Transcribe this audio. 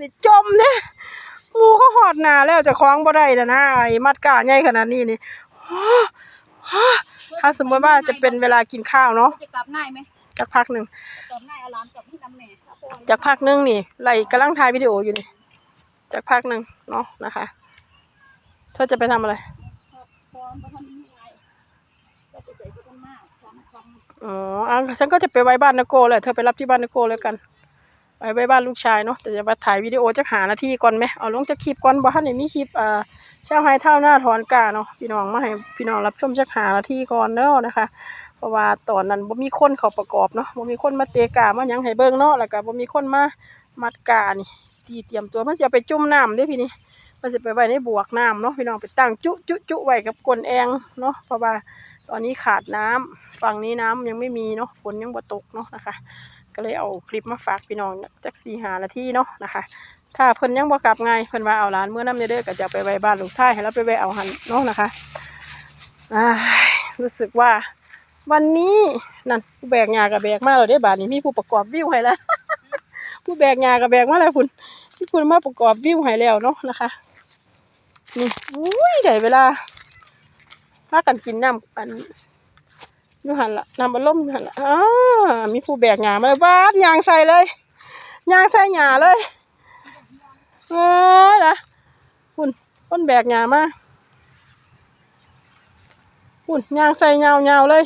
นี่จมเนี่ยงูก็หอดหนาแล้วจะคล้องบ่ได้แล้วนะไอ้มัดกาใหญ่ขนาดนี้นี่ถ้าสมมติว่าจะเป็นเวลากินข้าวเนาะจะกลับง่ายไหมจักพักหนึ่งกลับง่ายเอาหลานกลับที่น้ำแม่ครับพ่อจักพักหนึ่งนี่ไล่กำลังถ่ายวิดีโออยู่นี่จักพักหนึ่งเนาะนะคะเธอจะไปทำอะไรพร้อมเพราะท่านนี่ไงก็ไปใส่ที่ต้นมากทำความอ๋ออะฉันก็จะไปไว้บ้านนโกแหละเธอไปรับที่บ้านนโกแล้วกัน ไปไว้บ้านลูกชายเนาะแต่จะมาถ่ายวิดีโอจักหานาทีก่อนไหมเอาลงจะคลิปก่อนบ่ท่านนี่มีคลิปเอ่อเช่าให้เท่าหน้าถอนกาเนาะพี่น้องมาให้พี่น้องรับชมจักหานาทีก่อนเนาะนะคะ เพราะว่าตอนนั้นบ่มีคนเขาประกอบเนาะบ่มีคนมาเตะกามายังให้เบิ่งเนาะแล้วก็บ่มีคนมามัดกานี่ที่เตรียมตัวมันจะไปจุ่มน้ำด้วยพี่นี่ มันสิไปไว้ในบวกน้ำเนาะพี่น้องไปตั้งจุจุจุไว้กับกลนแองเนาะเพราะว่าตอนนี้ขาดน้ำฝั่งนี้น้ำยังไม่มีเนาะฝนยังบ่ตกเนาะนะคะ ก็เลยเอาคลิปมาฝากพี่น้องจัก4 5นาทีเนาะนะคะ ถ้าเพิ่นยังบ่กลับไงเพิ่นว่าเอาหลานเมื่อน้ำเด้อก็จะไปไว้บ้านลูกชายให้เราไปไว้เอาหันเนาะนะคะรู้สึกว่าวันนี้นั่นผู้แบกงากับแบกมาแล้วได้บาทนี้มีผู้ประกอบวิวให้แล้วผู้แบกงากับแบกมาแล้วคุณที่คุณมาประกอบวิวให้แล้วเนาะนะคะ นี่อุ้ยได้เวลาพากันกินน้ำอันอยู่หันละน้ำบัลลมหันละอ้ามีผู้แบกหงามาเลยบาดยางใส่เลยยางใส่หยาเลยเอ้ยนะคุณต้นแบกหงามาคุณยางใส่เงาเงาๆเลย